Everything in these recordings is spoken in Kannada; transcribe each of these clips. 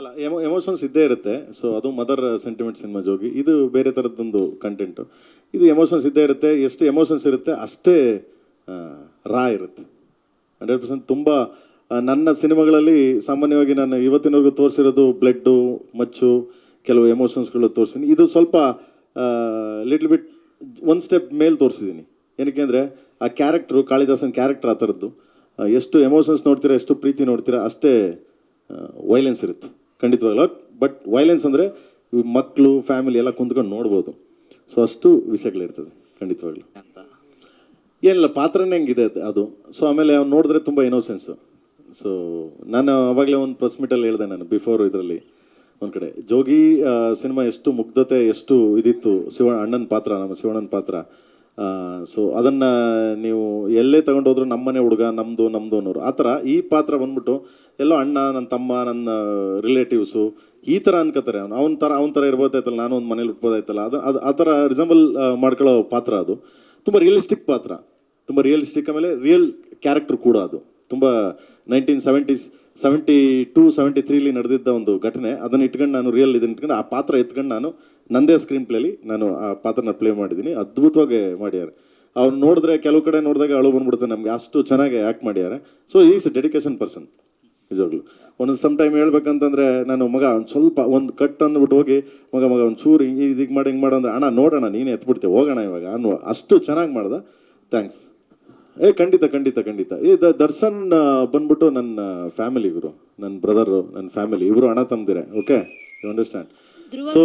ಅಲ್ಲ ಎಮೋ ಎಮೋಷನ್ಸ್ ಇದ್ದೇ ಇರುತ್ತೆ. ಸೊ ಅದು ಮದರ್ ಸೆಂಟಿಮೆಂಟ್ ಸಿನಿಮಾ ಜೋಗಿ. ಇದು ಬೇರೆ ಥರದ್ದೊಂದು ಕಂಟೆಂಟು ಇದು ಎಮೋಷನ್ಸ್ ಇದ್ದೇ ಇರುತ್ತೆ. ಎಷ್ಟು ಎಮೋಷನ್ಸ್ ಇರುತ್ತೆ, ಅಷ್ಟೇ ರಾ ಇರುತ್ತೆ. ಹಂಡ್ರೆಡ್ ಪರ್ಸೆಂಟ್ ತುಂಬ ನನ್ನ ಸಿನಿಮಾಗಳಲ್ಲಿ ಸಾಮಾನ್ಯವಾಗಿ ನಾನು ಇವತ್ತಿನವರೆಗೂ ತೋರಿಸಿರೋದು ಬ್ಲಡ್ಡು ಮಚ್ಚು, ಕೆಲವು ಎಮೋಷನ್ಸ್ಗಳು ತೋರಿಸ್ತೀನಿ ಇದು ಸ್ವಲ್ಪ ಲಿಟ್ಲ್ ಬಿಟ್ ಒಂದು ಸ್ಟೆಪ್ ಮೇಲೆ ತೋರಿಸಿದ್ದೀನಿ. ಏನಕ್ಕೆ ಅಂದರೆ, ಆ ಕ್ಯಾರೆಕ್ಟ್ರು ಕಾಳಿದಾಸನ್ ಕ್ಯಾರೆಕ್ಟ್ರ್ ಆ ಥರದ್ದು ಎಷ್ಟು ಎಮೋಷನ್ಸ್ ನೋಡ್ತೀರಾ, ಎಷ್ಟು ಪ್ರೀತಿ ನೋಡ್ತೀರಾ, ಅಷ್ಟೇ ವೈಲೆನ್ಸ್ ಇರುತ್ತೆ. ಖಂಡಿತವಾಗ್ಲೂ. ಬಟ್ ವೈಲೆನ್ಸ್ ಅಂದರೆ ಮಕ್ಕಳು ಫ್ಯಾಮಿಲಿ ಎಲ್ಲ ಕುಂತ್ಕೊಂಡು ನೋಡ್ಬೋದು. ಸೊ ಅಷ್ಟು ವಿಷಯಗಳಿರ್ತದೆ, ಖಂಡಿತವಾಗ್ಲೂ. ಏನಿಲ್ಲ, ಪಾತ್ರನೇ ಹೆಂಗಿದೆ ಅದು- ಅದು. ಸೊ ಆಮೇಲೆ ಅವ್ನು ನೋಡಿದ್ರೆ ತುಂಬ ಇನೋಸೆನ್ಸು ಸೊ ನಾನು ಅವಾಗಲೇ ಒಂದು ಪ್ರೆಸ್ ಮೀಟಲ್ಲಿ ಹೇಳಿದೆ ನಾನು ಬಿಫೋರ್ ಇದರಲ್ಲಿ. ಒಂದು ಕಡೆ, ಜೋಗಿ ಸಿನಿಮಾ ಎಷ್ಟು ಮುಗ್ಧತೆ, ಎಷ್ಟು ಇದಿತ್ತು, ಶಿವ, ಅಣ್ಣನ ಪಾತ್ರ, ನಮ್ಮ ಶಿವಣ್ಣನ ಪಾತ್ರ. ಸೊ ಅದನ್ನು ನೀವು ಎಲ್ಲೇ ತಗೊಂಡೋದ್ರು ನಮ್ಮನೆ ಹುಡುಗ ನಮ್ಮದು ನಮ್ಮದು ಅನ್ನೋರು. ಆ ಥರ ಈ ಪಾತ್ರ ಬಂದ್ಬಿಟ್ಟು ಎಲ್ಲೋ ಅಣ್ಣ ನನ್ನ ತಮ್ಮ, ನನ್ನ ರಿಲೇಟಿವ್ಸು ಈ ಥರ ಅನ್ಕೋತಾರೆ. ಅವ್ನು, ಅವನ ಥರ ಅವನ ಥರ ಇರ್ಬೋದಾಯ್ತಲ್ಲ, ನಾನು ಒಂದು ಮನೇಲಿ ಹುಟ್ಬೋದಾಯ್ತಲ್ಲ, ಅದು ಅದು, ಆ ಥರ ರಿಸಂಬಲ್ ಮಾಡ್ಕೊಳ್ಳೋ ಪಾತ್ರ ಅದು. ತುಂಬ ರಿಯಲಿಸ್ಟಿಕ್ ಪಾತ್ರ. ತುಂಬ ರಿಯಲಿಸ್ಟಿಕ್ ಆಮೇಲೆ ರಿಯಲ್ ಕ್ಯಾರೆಕ್ಟರ್ ಕೂಡ ಅದು. ತುಂಬ nineteen seventies seventy two seventy ತ್ರೀಲಿ ನಡೆದಿದ್ದ ಒಂದು ಘಟನೆ, ಅದನ್ನು ಇಟ್ಕೊಂಡು ನಾನು ರಿಯಲ್ ಇದನ್ನು ಇಟ್ಕೊಂಡು ಆ ಪಾತ್ರ ಎತ್ಕೊಂಡು ನಾನು ನಂದೇ ಸ್ಕ್ರೀನ್ ಪ್ಲೇಲಿ ನಾನು ಆ ಪಾತ್ರನ ಪ್ಲೇ ಮಾಡಿದ್ದೀನಿ. ಅದ್ಭುತವಾಗಿ ಮಾಡ್ಯಾರೆ ಅವ್ರು ನೋಡಿದ್ರೆ ಕೆಲವು ಕಡೆ ನೋಡಿದಾಗ ಅಳು ಬಂದ್ಬಿಡುತ್ತೆ ನಮಗೆ. ಅಷ್ಟು ಚೆನ್ನಾಗಿ ಆ್ಯಕ್ಟ್ ಮಾಡ್ಯಾರೆ ಸೊ ಈಸ್ ಡೆಡಿಕೇಶನ್ ಪರ್ಸನ್ ನಿಜವಾಗ್ಲು. ಒಂದೊಂದು ಸಮ್ ಟೈಮ್ ಹೇಳ್ಬೇಕಂತಂದ್ರೆ ನಾನು, ಮಗ, ಒಂದು ಸ್ವಲ್ಪ ಒಂದು ಕಟ್ ಅಂದ್ಬಿಟ್ಟು ಹೋಗಿ, ಮಗ ಮಗ, ಒಂದು ಚೂರು ಇದಕ್ಕೆ ಮಾಡಿ, ಹಿಂಗೆ ಮಾಡು ಅಂದರೆ, ಅಣ್ಣ ನೋಡೋಣ ನೀನೇ ಎತ್ಬಿಡ್ತೀವಿ ಹೋಗೋಣ ಇವಾಗ ಅನ್ನುವ ಅಷ್ಟು ಚೆನ್ನಾಗಿ ಮಾಡ್ದೆ. ಥ್ಯಾಂಕ್ಸ್ ಏ ಖಂಡಿತ ಖಂಡಿತ ಖಂಡಿತ. ಈ ದ ದರ್ಶನ್ ಬಂದ್ಬಿಟ್ಟು ನನ್ನ ಫ್ಯಾಮಿಲಿ ಇವರು ನನ್ನ ಬ್ರದರು ನನ್ನ ಫ್ಯಾಮಿಲಿ ಇವರು ಅಣ್ಣ ತಂದಿರೆ okay you understand so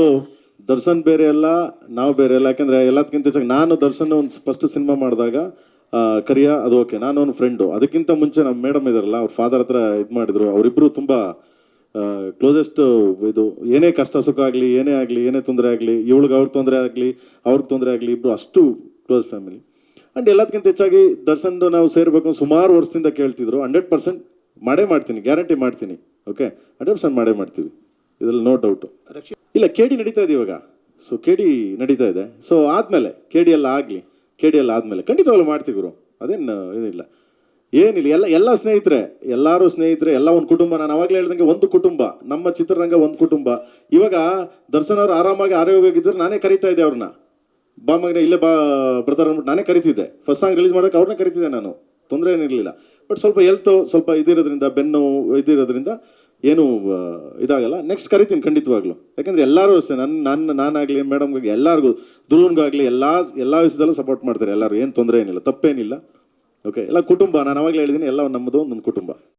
Darshan ಬೇರೆ ಅಲ್ಲ ನಾವು ಬೇರೆ ಅಲ್ಲ ಯಾಕಂದ್ರೆ ಎಲ್ಲದಕ್ಕಿಂತ ಹೆಚ್ಚಾಗಿ ನಾನು ದರ್ಶನ್ ಒಂದು ಫಸ್ಟ್ ಸಿನಿಮಾ ಮಾಡಿದಾಗ ಕರಿಯ ಅದು ಓಕೆ ನಾನು ಒಂದು ಫ್ರೆಂಡು ಅದಕ್ಕಿಂತ ಮುಂಚೆ ನಮ್ಮ ಮೇಡಮ್ ಇದಾರಲ್ಲ ಅವ್ರ ಫಾದರ್ ಹತ್ರ ಇದು ಮಾಡಿದ್ರು ಅವರಿಬ್ಬರು ತುಂಬ ಕ್ಲೋಸೆಸ್ಟ್ ಇದು ಏನೇ ಕಷ್ಟ ಸುಖ ಆಗಲಿ ಏನೇ ಆಗಲಿ ಏನೇ ತೊಂದರೆ ಆಗಲಿ ಇವಳಿಗೆ ಅವ್ರಿಗೆ ತೊಂದರೆ ಆಗಲಿ ಅವ್ರಿಗೆ ತೊಂದರೆ ಆಗಲಿ ಇಬ್ಬರು ಅಷ್ಟು ಕ್ಲೋಸ್ ಫ್ಯಾಮಿಲಿ ಆ್ಯಂಡ್ ಎಲ್ಲದಕ್ಕಿಂತ ಹೆಚ್ಚಾಗಿ ದರ್ಶನ್ದು ನಾವು ಸೇರಬೇಕು ಸುಮಾರು ವರ್ಷದಿಂದ ಕೇಳ್ತಿದ್ರು. ಹಂಡ್ರೆಡ್ ಪರ್ಸೆಂಟ್ ಮಾಡೇ ಮಾಡ್ತೀನಿ, ಗ್ಯಾರಂಟಿ ಮಾಡ್ತೀನಿ. ಓಕೆ ಹಂಡ್ರೆಡ್ ಪರ್ಸೆಂಟ್ ಮಾಡೇ ಮಾಡ್ತೀವಿ. ಇದ್ರಲ್ಲಿ ನೋ ಡೌಟು ಇಲ್ಲ ಕೆ ಡಿ ನಡೀತಾ ಇದೆ ಇವಾಗ. ಸೊ ಕೆ ಡಿ ನಡೀತಾ ಇದೆ. ಸೊ ಆದಮೇಲೆ ಕೆ ಡಿ ಎಲ್ಲ ಆಗಲಿ ಕೆ ಡಿ ಎಲ್ಲ ಆದಮೇಲೆ ಖಂಡಿತವಾಗ್ಲೂ ಮಾಡ್ತೀವಿ ಗುರು. ಅದೇನು, ಏನಿಲ್ಲ. ಏನಿಲ್ಲ, ಎಲ್ಲ ಎಲ್ಲ ಸ್ನೇಹಿತರೆ, ಎಲ್ಲರೂ ಸ್ನೇಹಿತರೆ, ಎಲ್ಲ ಒಂದು ಕುಟುಂಬ. ನಾನು ಅವಾಗಲೇ ಹೇಳ್ದಂಗೆ ಒಂದು ಕುಟುಂಬ. ನಮ್ಮ ಚಿತ್ರರಂಗ ಒಂದು ಕುಟುಂಬ. ಇವಾಗ ದರ್ಶನ್ ಅವರು ಆರಾಮಾಗಿ ಆರೋಗ್ಯವಾಗಿದ್ದರೆ ನಾನೇ ಕರಿತಾ ಇದ್ದೆ ಅವ್ರನ್ನ ಬಾ ಮಗನ, ಇಲ್ಲೇ ಬಾ ಬ್ರದರ್ ಅಂದ್ಬಿಟ್ಟು ನಾನೇ ಕರಿತಿದ್ದೆ. ಫಸ್ಟ್ ಸಾಂಗ್ ರಿಲೀಸ್ ಮಾಡೋಕೆ ಅವ್ರನ್ನೇ ಕರಿತಿದ್ದೆ ನಾನು. ತೊಂದರೆ ಏನಿರಲಿಲ್ಲ. ಬಟ್ ಸ್ವಲ್ಪ ಎಲ್ತು ಸ್ವಲ್ಪ ಇದಿರೋದ್ರಿಂದ, ಬೆನ್ನು ಇದಿರೋದ್ರಿಂದ ಏನು ಇದಾಗಲ್ಲ. ನೆಕ್ಸ್ಟ್ ಕರಿತೀನಿ ಖಂಡಿತವಾಗ್ಲೂ. ಯಾಕಂದ್ರೆ ಎಲ್ಲರೂ ಅಷ್ಟೇ ನನ್ನ ನನ್ನ, ನಾನಾಗಲಿ ಮೇಡಮ್ಗಾಗಿ ಎಲ್ಲರಿಗೂ, ಧ್ರುವನ್ಗಾಗಲಿ, ಎಲ್ಲ ಎಲ್ಲ ವಿಷಯದಲ್ಲೂ ಸಪೋರ್ಟ್ ಮಾಡ್ತಾರೆ ಎಲ್ಲರೂ. ಏನು ತೊಂದರೆ ಏನಿಲ್ಲ, ತಪ್ಪೇನಿಲ್ಲ. ಓಕೆ ಎಲ್ಲ ಕುಟುಂಬ, ನಾನು ಅವಾಗಲೇ ಹೇಳಿದ್ದೀನಿ ಎಲ್ಲ ನಮ್ಮದು ಒಂದು ಕುಟುಂಬ.